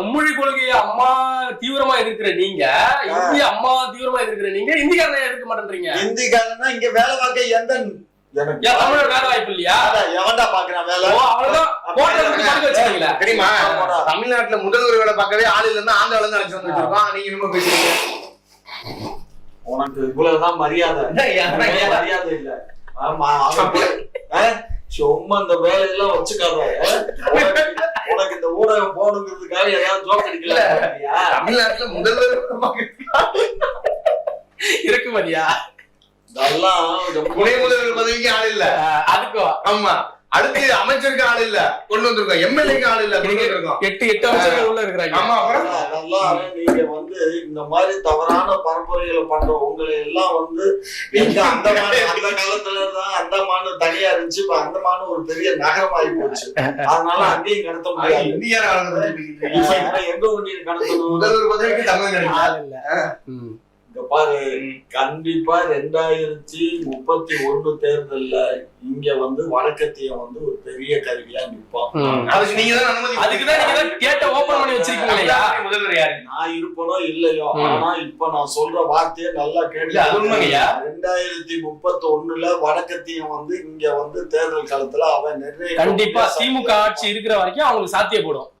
மும்மொழி கொள்கையை அம்மா தீவிரமா எதிர்க்கிற நீங்க இந்திய அம்மா தீவிரமா எதிர்க்கிற நீங்க இந்திக்காரனை எதிர்க்க மாட்டேன்றீங்க? இந்திக்காரன்னா இங்க வேலை பார்க்க எந்த தமிழர் வேலை வாய்ப்பு இல்லையா? எவன்டா பாக்குறான் வேலை? ஓ, அவ்வளவுதான். தெரியுமா. தமிழ்நாட்டுல முதல்வர் வேலை பார்க்கவே ஆள் இல்லைன்னா ஆந்திரால இருந்து அழைச்சு வந்து வச்சிருக்கோம் நீங்க என்னமோ பேசுறீங்க. உனக்கு இவ்வளவுதான் மரியாதை. மரியாதை இல்ல. ஆமா சும்மா இந்த வேலையெல்லாம் வச்சுக்காத ஆ? உனக்கு- உனக்கு இந்த ஊடகம் போகணுங்கிறதுக்காக ஏதாவது ஜோக் அடிக்கல தமிழ்நாட்டுல முதல்வர் இறக்குமதியா இதெல்லாம் துணை முதல்வர் பதவிக்கு ஆள் இல்ல. அதுக்கும் ஆமா. அடுத்து அமைச்சருக்கு ஆள் இல்ல. கொண்டு வந்திருக்கோம். எம்எல்ஏக்கு ஆள் இல்ல. கொண்டு வந்திருக்கோம். எட்டு எட்டு வருஷம் உள்ள இருக்கிறாங்க. ஆமா அப்புறம்? அதெல்லாம் நீங்க வந்து இந்த மாதிரி தவறான பரப்புரைகளை பண்ற உங்களை எல்லாம் வந்து எங்க அந்தமான அந்த காலத்துல தான் அந்தமான தனியா இருந்துச்சு இப்ப அந்தமான ஒரு பெரிய நகரம் ஆகி போச்சு. அதனால அங்கேயும் கடத்த முடியாது. இந்தியா எங்க ஒண்ணு கடத்தணும்? முதல்வர் பதவிக்கு தமிழ் கிடைக்கும். இங்க பாரு கண்டிப்பா ரெண்டாயிரத்தி முப்பத்தி ஒண்ணு தேர்தல்ல இங்க வந்து வழக்கத்தையும் வந்து ஒரு பெரிய கருவியா நிற்பான் ம். அதுக்கு நீங்க தான் அனுமதி அதுக்குதான் நீங்க தான் கேட்ட ஓபன் பண்ணி வச்சிருக்கீங்களா தமிழ்நாட்டுல முதல்வர் யாரு நான் இருப்பனோ இல்லையோ. ஆனா இப்ப நான் சொல்ற வார்த்தையை நல்லா இல்ல, அது. கேட்டு ரெண்டாயிரத்தி முப்பத்தி ஒண்ணுல வடக்கத்தையும் வந்து இங்க வந்து தேர்தல் காலத்துல அவன் நிர்ணயம் கண்டிப்பா திமுக ஆட்சி இருக்கிற வரைக்கும் அவங்களுக்கு சாத்தியப்படும்